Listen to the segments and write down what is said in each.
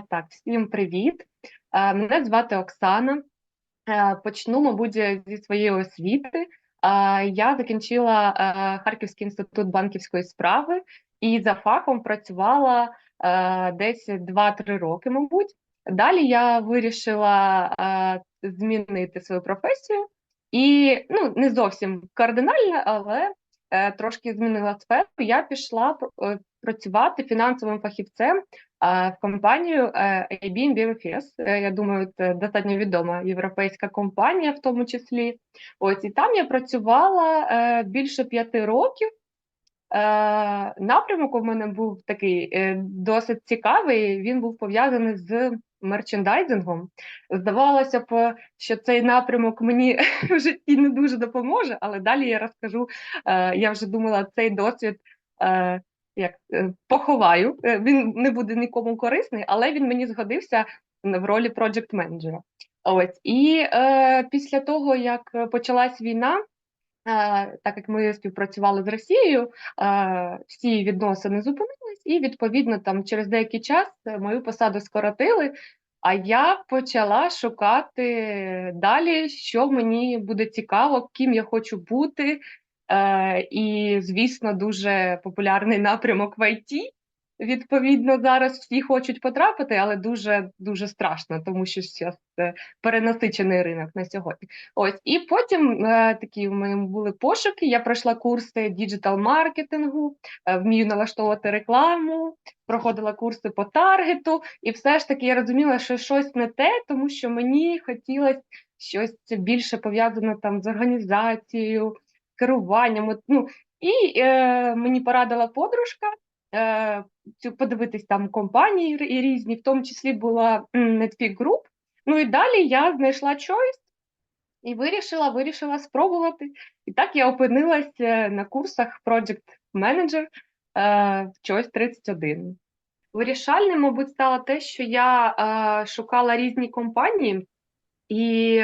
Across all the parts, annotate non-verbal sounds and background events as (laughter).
Так, всім привіт. Мене звати Оксана. Почну, мабуть, зі своєї освіти. Я закінчила Харківський інститут банківської справи і за фахом працювала десь 2-3 роки, мабуть. Далі я вирішила змінити свою професію і ну, не зовсім кардинально, але е, трошки змінила сферу. Я пішла е, працювати фінансовим фахівцем в компанію е, AB BFS. Е, Я думаю, це достатньо відома європейська компанія, в тому числі. Ось і там я працювала е, більше п'яти років. Напрямок у мене був такий досить цікавий. Він був пов'язаний з мерчендайзингом. Здавалося б, що цей напрямок мені (laughs) в житті не дуже допоможе, але далі я розкажу. Я вже думала, цей досвід як е, поховаю. Е, Він не буде нікому корисний, але він мені згодився в ролі проджект менеджера. Ось і е, після того, як почалась війна. е, Так як ми співпрацювали з Росією, всі відносини зупинились, і відповідно там через деякий час мою посаду скоротили. А я почала шукати далі, що мені буде цікаво, ким я хочу бути. Е, І, звісно, дуже популярний напрямок в ІТ. Відповідно, зараз всі хочуть потрапити, але дуже дуже страшно, тому що зараз це перенасичений ринок на сьогодні. Ось і потім е, такі у мене були пошуки. Я пройшла курси діджитал-маркетингу, е, вмію налаштовувати рекламу, проходила курси по таргету, і все ж таки я розуміла, що щось не те, тому що мені хотілося щось більше пов'язане там з організацією, керуванням. Ну і е, мені порадила подружка. Е, подивитись там компанії різні, в тому числі була Netpeak Group. Ну і далі я знайшла Choice і вирішила, вирішила спробувати. І так я опинилась е, на курсах Project Manager е, Choice 31. Вирішальним, мабуть, стало те, що я е, шукала різні компанії, і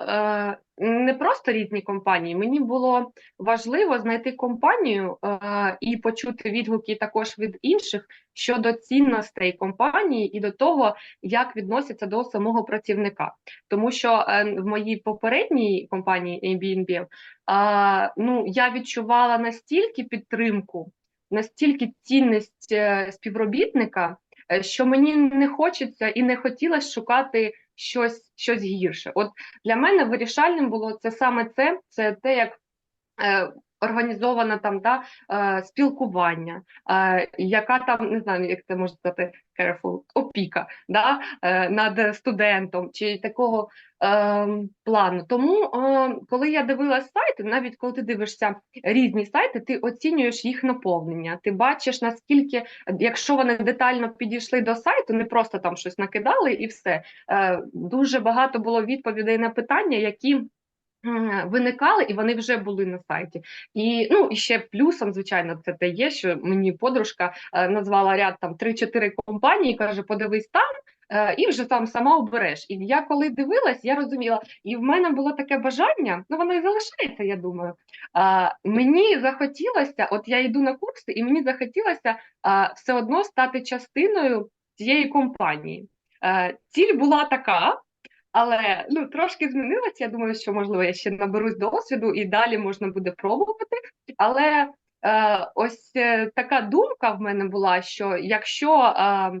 е, не просто різні компанії. Мені було важливо знайти компанію е, і почути відгуки також від інших щодо цінностей компанії і до того, як відносяться до самого працівника. Тому що е, в моїй попередній компанії Airbnb е, ну, я відчувала настільки підтримку, настільки цінність е, співробітника, е, що мені не хочеться і не хотілося шукати щось щось гірше. От для мене вирішальним було це саме це, це те, як організоване там да, е, спілкування, е, яка там не знаю, як це можна сказати, careful, опіка да, е, над студентом чи такого е, плану. Тому, коли я дивилася сайти, навіть коли ти дивишся різні сайти, ти оцінюєш їх наповнення. Ти бачиш, наскільки, якщо вони детально підійшли до сайту, не просто там щось накидали і все. Дуже багато було відповідей на питання, які виникали, і вони вже були на сайті. І ну і ще плюсом, звичайно, це те є, що мені подружка е, назвала ряд там 3-4 компанії, каже: подивись там. Е, і вже там сама обереш. І я коли дивилась, я розуміла, і в мене було таке бажання, ну воно і залишається, я думаю. А, Мені захотілося, от я йду на курси, і мені захотілося а, все одно стати частиною цієї компанії. А, Ціль була така, але ну трошки змінилася. Я думаю, що можливо я ще наберусь досвіду і далі можна буде пробувати. Але е, ось е, така думка в мене була: що якщо е,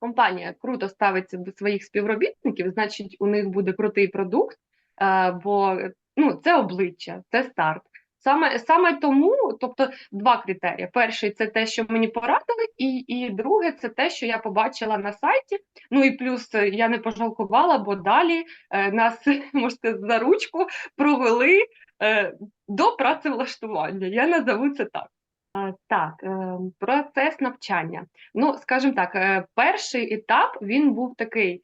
компанія круто ставиться до своїх співробітників, значить у них буде крутий продукт, е, бо ну це обличчя, це старт. Саме саме тому, тобто два критерії: перший це те, що мені порадили, і і друге це те, що я побачила на сайті. Ну і плюс е, я не пожалкувала, бо далі е, нас (laughs) можете за ручку провели е, до працевлаштування. Я назову це так. Так, е, процес навчання. Ну, скажімо так, е, перший етап він був такий,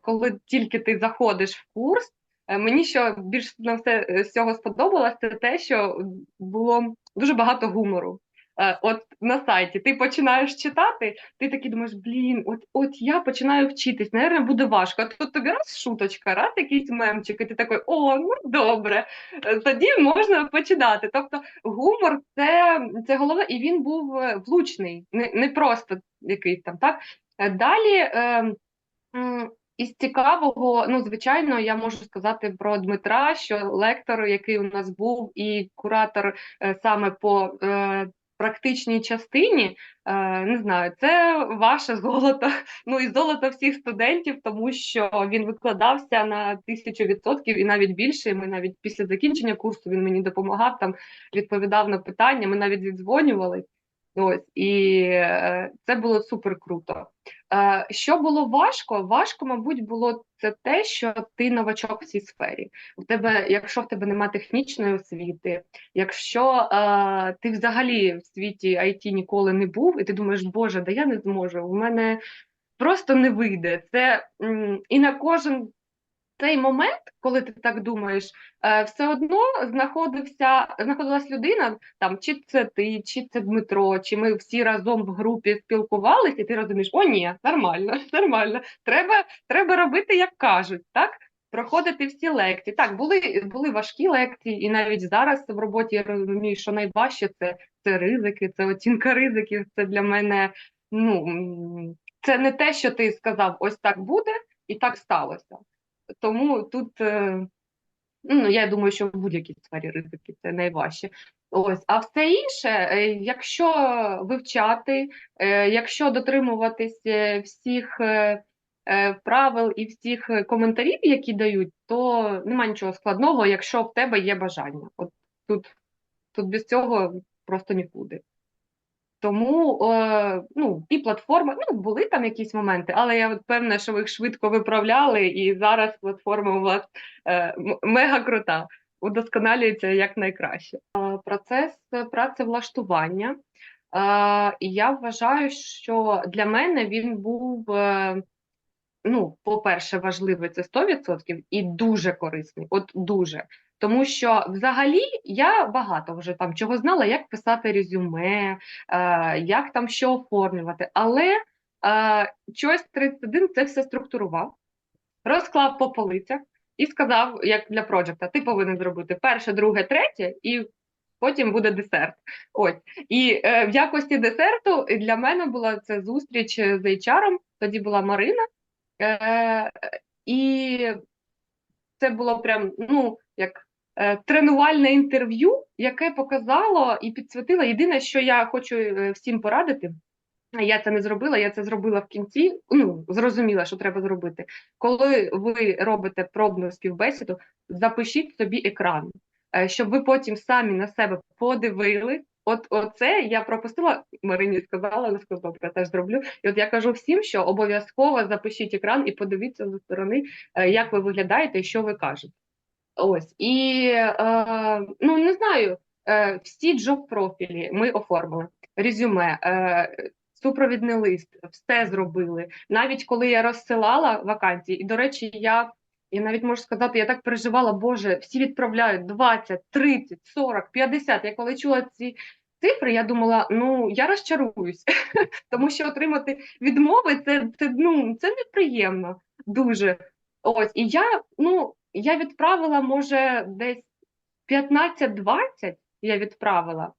коли тільки ти заходиш в курс. Е, мені що більш на все е, з цього сподобалося, це те, що було дуже багато гумору. Е, от на сайті ти починаєш читати, ти такий думаєш, блін, от от я починаю вчитись, наверное, буде важко. А тут тобі раз шуточка, раз якийсь мемчик, і ти такий, о, ну добре, тоді можна починати. Тобто гумор це це головне, і він був влучний, не не просто якийсь там, так? Далі е, із цікавого, ну звичайно, я можу сказати про Дмитра, що лектор, який у нас був, і куратор е, саме по е, практичній частині, е, не знаю, це ваше золото. (laughs) Ну і золото всіх студентів, тому що він викладався на тисячу відсотків і навіть більше. Ми навіть після закінчення курсу він мені допомагав там, відповідав на питання. Ми навіть віддзвонювались. Ось і е, це було супер круто. Е, що було важко? Важко, мабуть, було це те, що ти новачок в цій сфері. У тебе, якщо в тебе немає технічної освіти, якщо е, ти взагалі в світі IT ніколи не був, і ти думаєш, Боже, да я не зможу, у мене просто не вийде. Це і на кожен цей момент, коли ти так думаєш, е, все одно знаходився, знаходилась людина, там чи це ти, чи це Дмитро, чи ми всі разом в групі спілкувалися, і ти розумієш, о, ні, нормально, (laughs) нормально, треба, треба робити, як кажуть, так? Проходити всі лекції. Так, були були важкі лекції, і навіть зараз в роботі я розумію, що найважче це, це ризики, це оцінка ризиків. Це для мене ну це не те, що ти сказав, ось так буде, і так сталося. Тому тут, е, ну я думаю, що в будь-якій сфері ризики це найважче. Ось, а все інше, е, якщо вивчати, е, якщо дотримуватись всіх правил і всіх коментарів, які дають, то немає нічого складного, якщо в тебе є бажання. От тут, тут без цього просто нікуди. Тому е, ну, і платформи, ну, були там якісь моменти, але я впевнена, що ви їх швидко виправляли, і зараз платформа у вас е, мега крута, удосконалюється як найкраще. Е, процес працевлаштування. Е, я вважаю, що для мене він був. Е, Ну, по-перше, важливий це 100% і дуже корисний, от дуже. Тому що взагалі я багато вже там чого знала, як писати резюме, е, як там що оформлювати. Але е, щось 31 це все структурував, розклав по полицях і сказав, як для проджекта, ти повинен зробити перше, друге, третє, і потім буде десерт. Ось і е, в якості десерту для мене була це зустріч з HR, Тоді була Марина. Е, І це було прям ну як тренувальне інтерв'ю, яке показало і підсвітило. Єдине, що я хочу е, всім порадити. Я це не зробила, я це зробила в кінці. Ну зрозуміла, що треба зробити. Коли ви робите пробну співбесіду, запишіть собі екран, е, щоб ви потім самі на себе подивили, От оце я пропустила, Марині сказала, не сказала, я теж зроблю. І от я кажу всім, що обов'язково запишіть екран і подивіться зі сторони, е, як ви виглядаєте і що ви кажете. Ось і е, ну не знаю, е, всі джоб профілі ми оформили, резюме, е, супровідний лист, все зробили. Навіть коли я розсилала вакансії, і до речі, я я навіть можу сказати, я так переживала, Боже, всі відправляють 20, 30, 40, 50. Я коли чула ці цифри, я думала, ну я розчаруюсь, (laughs) тому що отримати відмови це це, ну, це неприємно дуже. Ось, І я ну, я відправила, може, десь 15-20 я відправила.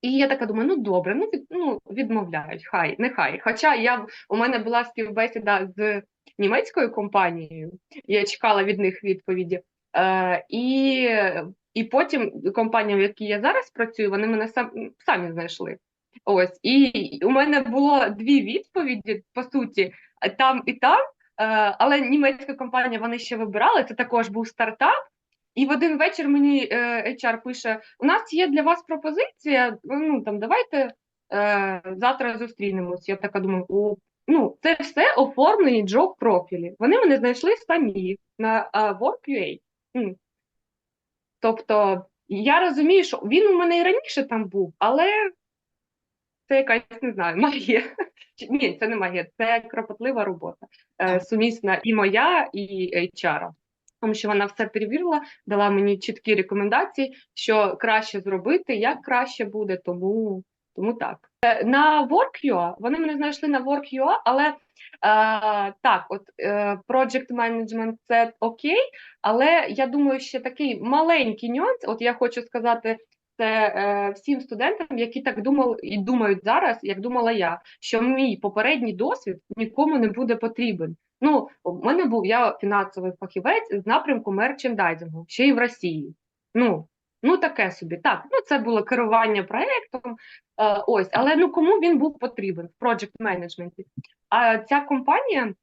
І я така думаю, ну добре, ну від, ну відмовляють, хай, нехай. Хоча я у мене була співбесіда з німецькою компанією, я чекала від них відповіді. Е, І і потім компанія, в якій я зараз працюю, вони мене сам, самі знайшли. Ось, і у мене було дві відповіді, по суті, там і там. Е, але німецька компанія вони ще вибирали. Це також був стартап. І в один вечір мені е, HR пише: у нас є для вас пропозиція. Ну там давайте е, завтра зустрінемось. Я така думаю, о, ну це все оформлені джоб профілі. Вони мене знайшли самі на uh, Work.ua. Тобто я розумію, що він у мене і раніше там був, але це якась не знаю, (laughs) магія. Ні, це не магія, це кропотлива робота. Е, Сумісна і моя, і HR тому що вона все перевірила, дала мені чіткі рекомендації, що краще зробити, як краще буде, тому тому так. Е, на Work.ua, вони мене знайшли на Work.ua, але е, так, от е, Project Management це окей, але я думаю, що такий маленький нюанс, от я хочу сказати, це е, всім студентам, які так думали і думають зараз, як думала я, що мій попередній досвід нікому не буде потрібен. Ну, у мене був я фінансовий фахівець з напрямку мерчендайзингу, ще й в Росії. Ну, ну таке собі. Так, ну це було керування проєктом. Е, ось, але ну кому він був потрібен в project менеджменті? А ця компанія,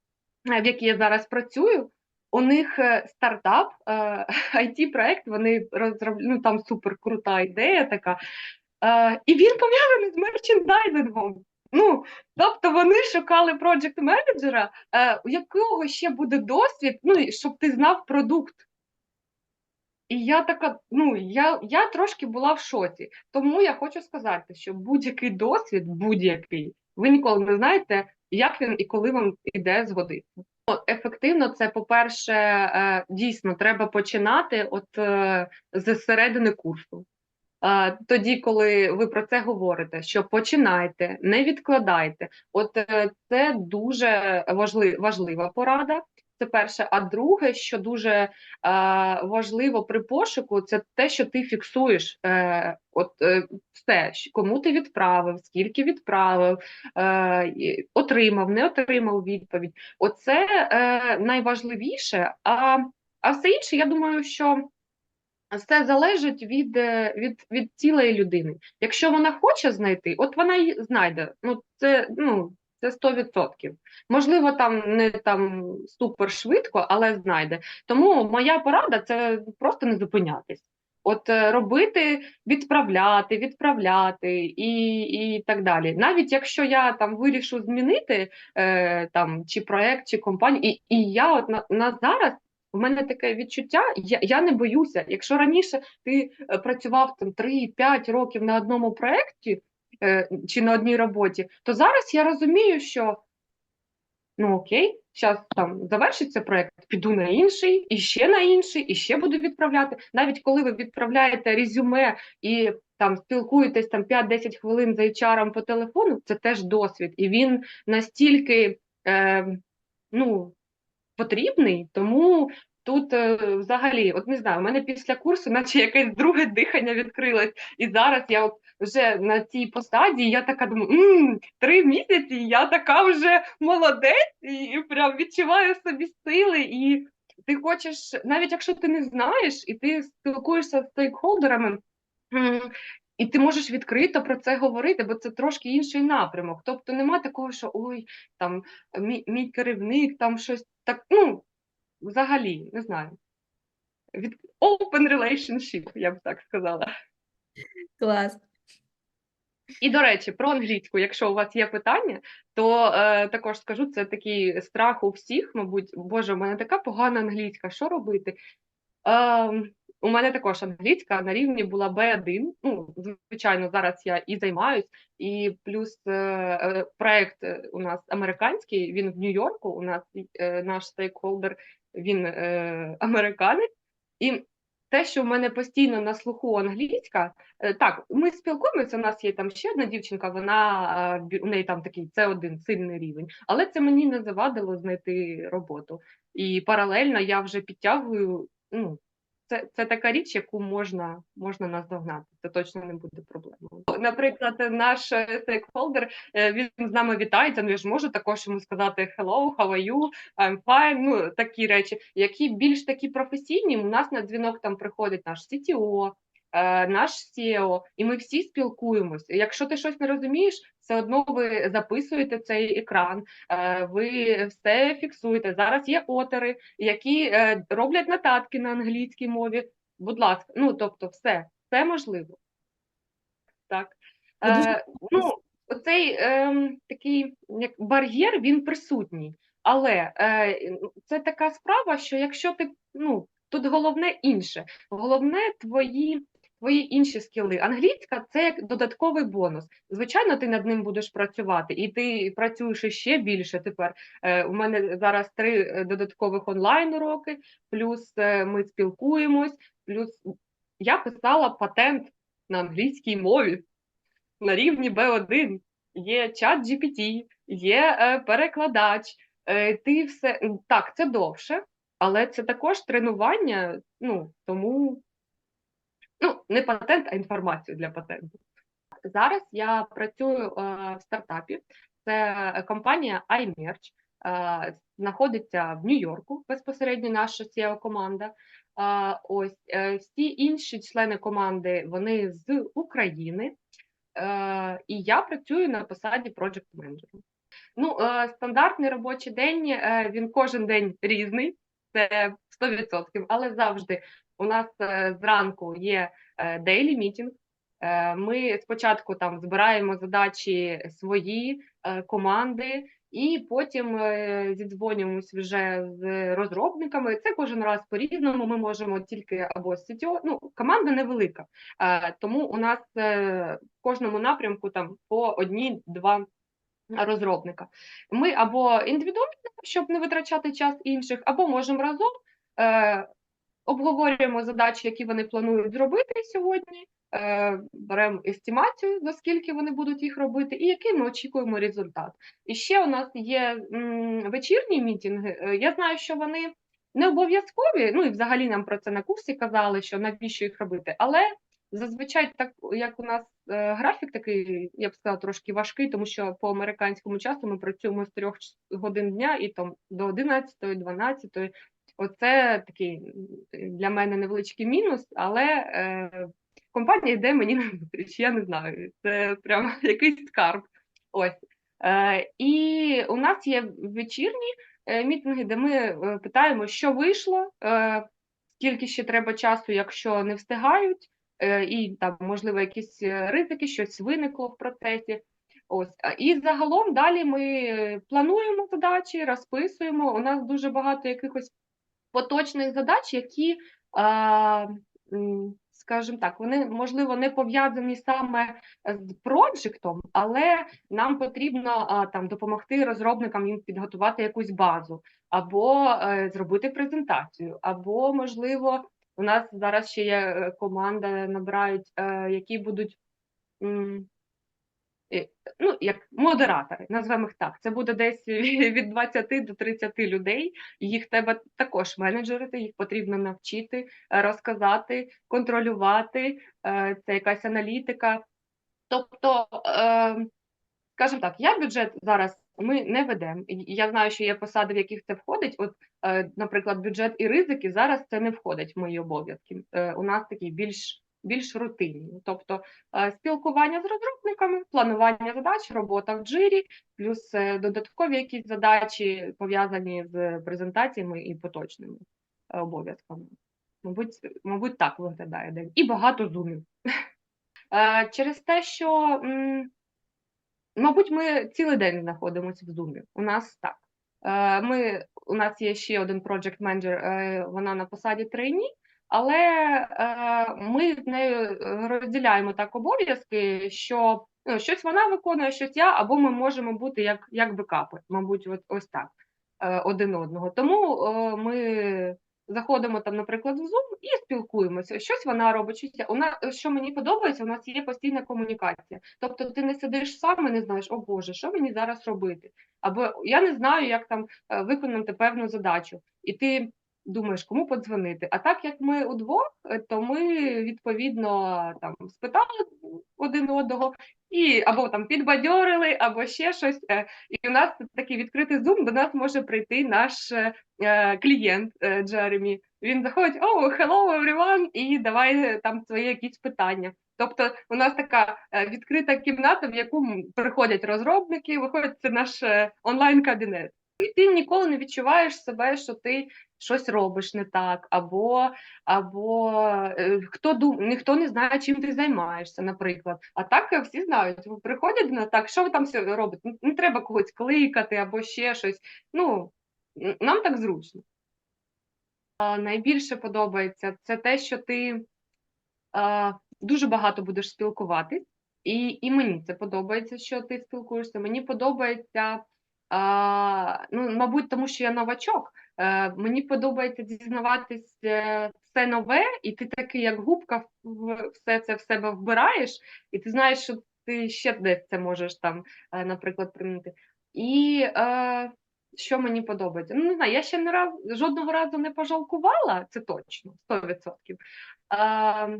в якій я зараз працюю, у них е, стартап, (laughs) it проект вони розробляють, ну там супер крута ідея така. І він пов'язаний з мерчендайзингом. Ну, тобто вони шукали проджект менеджера, у якого ще буде досвід, ну щоб ти знав продукт. І я така, ну я я трошки була в шоці. Тому я хочу сказати, що будь-який досвід, будь-який, ви ніколи не знаєте, як він і коли вам іде згодиться. Ефективно, це по-перше, е, дійсно треба починати от е, з середини курсу. Е, тоді, коли ви про це говорите, що починайте, не відкладайте. От це дуже важлива порада. Це перше. А друге, що дуже е, важливо при пошуку, це те, що ти фіксуєш е, от е, все, кому ти відправив, скільки відправив, е, отримав, не отримав відповідь. Оце е, найважливіше. А а все інше, я думаю, що все залежить від е, від, від цілої людини. Якщо вона хоче знайти, от вона й знайде. Ну це ну це 100%. Можливо, там не там супер швидко, але знайде. Тому моя порада це просто не зупинятись. От е, робити, відправляти, відправляти і і так далі. Навіть якщо я там вирішу змінити е, там чи проект, чи компанію, і і я от на, на зараз у мене таке відчуття, я я не боюся. Якщо раніше ти е, працював там 3-5 років на одному проєкті, чи на одній роботі, то зараз я розумію, що ну окей, зараз там завершиться проект, піду на інший, і ще на інший, і ще буду відправляти. Навіть коли ви відправляєте резюме і там спілкуєтесь там 5-10 хвилин за HR по телефону, це теж досвід, і він настільки е, ну, потрібний, тому. Тут е, взагалі, от не знаю, у мене після курсу, наче якесь друге дихання відкрилось, і зараз я от вже на цій посаді, я така думаю, М, три місяці, я така вже молодець, і прям відчуваю собі сили. І ти хочеш, навіть якщо ти не знаєш, і ти спілкуєшся з стейкхолдерами, і ти можеш відкрито про це говорити, бо це трошки інший напрямок. Тобто нема такого, що ой, там мій, мій керівник, там щось так, ну взагалі, не знаю. Від open relationship, я б так сказала. Клас. І, до речі, про англійську, якщо у вас є питання, то е, також скажу, це такий страх у всіх, мабуть, Боже, у мене така погана англійська, що робити? Е, у мене також англійська на рівні була B1. Ну, звичайно, зараз я і займаюсь, і плюс е, е проект у нас американський, він в Нью-Йорку. У нас е, наш стейкхолдер, він е, американець. І те, що в мене постійно на слуху англійська, е, так, ми спілкуємося. У нас є там ще одна дівчинка, вона у неї там такий це один сильний рівень, але це мені не завадило знайти роботу. І паралельно я вже підтягую. ну, це це така річ, яку можна можна наздогнати. Це точно не буде проблемою. Наприклад, наш стейкхолдер він з нами вітається. Ну я ж можу також йому сказати hello, how are you, I'm fine, Ну такі речі, які більш такі професійні. У нас на дзвінок там приходить наш CTO, Е, наш SEO, і ми всі спілкуємося. Якщо ти щось не розумієш, все одно ви записуєте цей екран, е, ви все фіксуєте. Зараз є отери, які е, роблять нотатки на англійській мові. Будь ласка, ну тобто, все, все можливо. Так. Е, ну, Оцей е, такий як бар'єр він присутній. Але е, це така справа, що якщо ти ну тут головне інше, головне твої твої інші скіли. Англійська це як додатковий бонус. Звичайно, ти над ним будеш працювати, і ти працюєш ще більше. Тепер е, у мене зараз три е, додаткових онлайн уроки, плюс е, ми спілкуємось, плюс я писала патент на англійській мові на рівні B1. Є чат GPT, є перекладач. Ти все так, це довше, але це також тренування. Ну тому Ну, не патент, а інформацію для патенту. Зараз я працюю е, в стартапі. Це компанія iMerch, е, знаходиться в Нью-Йорку безпосередньо наша SEO команда. А, ось е, всі інші члени команди вони з України, е, і я працюю на посаді project менеджера. Ну, е, стандартний робочий день е, він кожен день різний, це 100%, але завжди у нас е, зранку є daily meeting. Е, Ми спочатку там збираємо задачі свої е, команди, і потім зідзвонюємось вже з розробниками. Це кожен раз по-різному. Ми можемо тільки або CTO, ну команда невелика, тому у нас в кожному напрямку там по одні-два розробника. Ми або індивідуально, щоб не витрачати час інших, або можемо разом обговорюємо задачі, які вони планують зробити сьогодні. е, Беремо естимацію, за скільки вони будуть їх робити, і який ми очікуємо результат. І ще у нас є вечірні мітинги. Е, Я знаю, що вони не обов'язкові. Ну і взагалі нам про це на курсі казали, що навіщо їх робити. Але зазвичай, так як у нас е, графік такий, я б сказала, трошки важкий, тому що по американському часу ми працюємо з 3 годин дня і там до 11, 12. Оце такий для мене невеличкий мінус, але е, компанія йде мені (laughs) на зустріч, я не знаю. Це прямо (laughs) якийсь скарб. Ось. Е, і у нас є вечірні е, мітинги, де ми е, питаємо, що вийшло, е, скільки ще треба часу, якщо не встигають, е, і там, можливо, якісь е, ризики, щось виникло в процесі. Ось. І загалом далі ми плануємо задачі, розписуємо. У нас дуже багато якихось поточних задач, які, скажімо так, вони можливо не пов'язані саме з проджектом, але нам потрібно там допомогти розробникам їм підготувати якусь базу, або е, зробити презентацію, або можливо, у нас зараз ще є е, команда, набирають, е, які будуть. Ну, як модератори, назвемо їх так. Це буде десь (laughs) від 20 до 30 людей. Їх треба також менеджерити, їх потрібно навчити, розказати, контролювати. е, Це якась аналітика. Тобто, е, скажімо так, я бюджет зараз ми не ведемо. Я знаю, що є посади, в яких це входить. От, е, наприклад, бюджет і ризики зараз це не входить в мої обов'язки. У нас такі більш більш рутинні. Тобто е, спілкування з розробниками, планування задач, робота в джирі, плюс е, додаткові якісь задачі пов'язані з презентаціями і поточними е, обов'язками. Мабуть, мабуть, так виглядає день. І багато зумів. (laughs) Через те, що, мабуть, ми цілий день знаходимося в зумі. У нас так. Ми, у нас є ще один project менеджер, вона на посаді трейні, але е, ми з нею е, розділяємо так обов'язки, що ну, щось вона виконує, щось я, або ми можемо бути як, як бекапи, мабуть, от, ось так е, один одного. Тому е, ми заходимо там, наприклад, в Zoom і спілкуємося. Щось вона робить, щось я. У що мені подобається, у нас є постійна комунікація. Тобто ти не сидиш сам і не знаєш, о Боже, що мені зараз робити? Або я не знаю, як там е, виконати певну задачу, і ти думаєш, кому подзвонити. А так як ми удвох, е, то ми відповідно там спитали один одного і або там підбадьорили, або ще щось. е, І у нас такий відкритий зум, до нас може прийти наш е, клієнт Джеремі. Він заходить: о, hello everyone, і давай там свої якісь питання. Тобто у нас така відкрита кімната, в яку приходять розробники, виходить це наш онлайн-кабінет. І ти ніколи не відчуваєш себе, що ти щось робиш не так, або, або е, хто дум... ніхто не знає, чим ти займаєшся, наприклад. А так е, всі знають, приходять нас, так, що ви там робите? Не- треба когось кликати або ще щось. Ну, нам так зручно. А, найбільше подобається це те, що ти а, дуже багато будеш спілкуватись, і, і мені це подобається, що ти спілкуєшся. Мені подобається, ну, мабуть, тому що я новачок. Е, мені подобається дізнаватись е, все нове, і ти такий, як губка, все це в себе вбираєш, і ти знаєш, що ти ще десь це можеш там, е, наприклад, примінити. І е, що мені подобається? Ну, не знаю, я ще не раз жодного разу не пожалкувала, це точно, 100%. Е,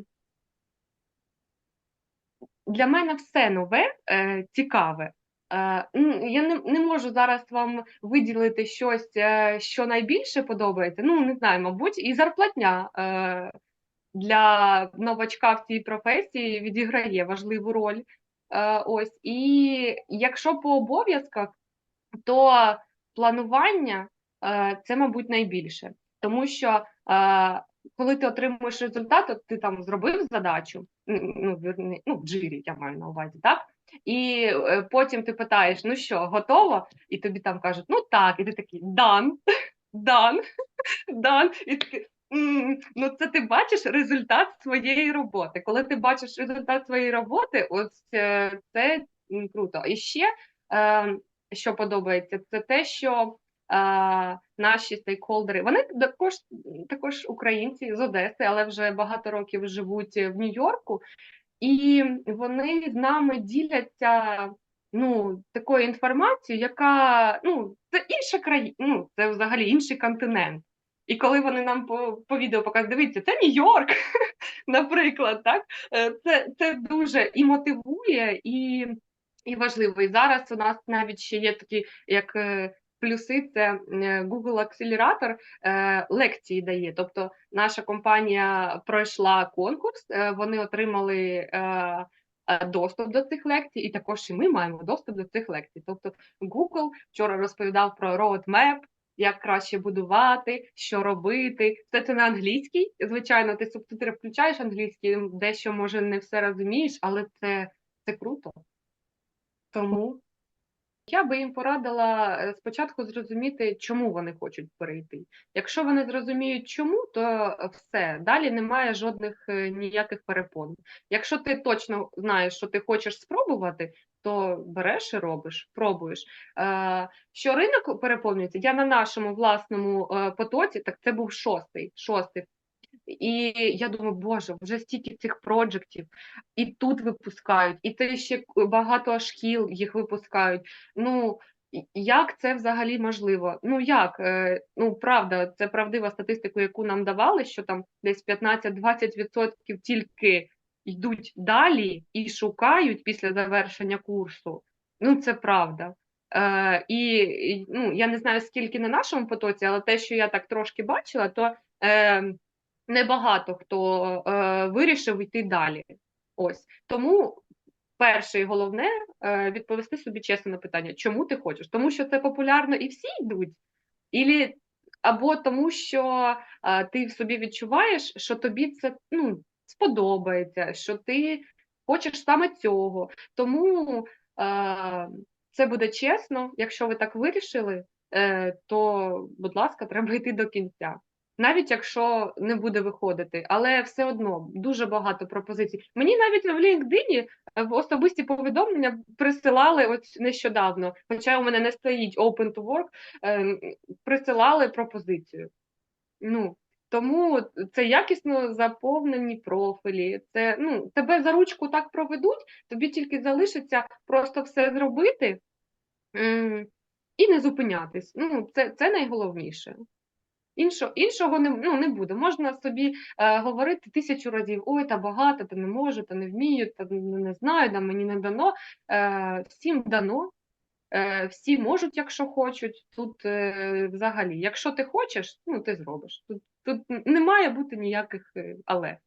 для мене все нове, е, цікаве. Е, м, я не, не можу зараз вам виділити щось, е, що найбільше подобається. Ну, не знаю, мабуть, і зарплатня е, для новачка в цій професії відіграє важливу роль. Ось, і якщо по обов'язках, то планування це, мабуть, найбільше. Тому що коли ти отримуєш результат, от ти там зробив задачу, ну, ну, в джирі я маю на увазі, так? І е, потім ти питаєш, ну що, готово? І тобі там кажуть, ну так, і ти такий дан, дан, дан. І ти, ну це ти бачиш результат своєї роботи. Коли ти бачиш результат своєї роботи, ось е, це круто. І ще е, що подобається, це те, що наші стейкхолдери, вони також, також українці з Одеси, але вже багато років живуть в Нью-Йорку, і вони з нами діляться ну, такою інформацією, яка ну, це інша країна, ну, це взагалі інший континент. І коли вони нам по, по відео показують, дивіться, це Нью-Йорк, (laughs) наприклад, так? Е, Це, це дуже і мотивує, і, і важливо. І зараз у нас навіть ще є такі, як е, плюси, це е, Google Акселератор е, лекції дає. Тобто наша компанія пройшла конкурс, е, вони отримали доступ до цих лекцій, і також і ми маємо доступ до цих лекцій. Тобто Google вчора розповідав про roadmap, як краще будувати, що робити. Все це на англійській. Звичайно, ти субтитри включаєш англійський, дещо може не все розумієш, але це, це круто. Тому я би їм порадила е, спочатку зрозуміти, чому вони хочуть перейти. Якщо вони зрозуміють, чому, то е, все далі немає жодних е, ніяких перепон. Якщо ти точно знаєш, що ти хочеш спробувати, то береш і робиш, пробуєш. Що ринок переповнюється, я на нашому власному потоці, так це був шостий, шостий. І я думаю, боже, вже стільки цих проджектів, і тут випускають, і це ще багато шкіл їх випускають. Ну як це взагалі можливо? Ну як? Е, Ну правда, це правдива статистика, яку нам давали, що там десь 15-20% тільки йдуть далі і шукають після завершення курсу. Ну це правда. Е, і, ну, я не знаю, скільки на нашому потоці, але те, що я так трошки бачила, то. Е, небагато хто е, вирішив йти далі. Ось тому перше і головне е, відповісти собі чесно на питання, чому ти хочеш? Тому що це популярно і всі йдуть, Ілі, або тому, що е, ти в собі відчуваєш, що тобі це ну, сподобається, що ти хочеш саме цього. Тому е, це буде чесно, якщо ви так вирішили, е, то, будь ласка, (laughs) треба йти до кінця навіть якщо не буде виходити, але все одно дуже багато пропозицій. Мені навіть в LinkedIn е, в особисті повідомлення присилали ось нещодавно, хоча у мене не стоїть open to work, е, присилали пропозицію. Ну, тому це якісно заповнені профілі. Це ну тебе за ручку так проведуть, тобі тільки залишиться просто все зробити і не зупинятись. Ну, це, це найголовніше. Іншо, іншого не, ну, не буде. Можна собі е, говорити тисячу разів: ой, та багато, та не можу, та не вмію, та не, знаю, та мені не дано. Е, всім дано, е, всі можуть, якщо хочуть. Тут е, взагалі, якщо ти хочеш, ну ти зробиш. Тут, тут не має бути ніяких е, але.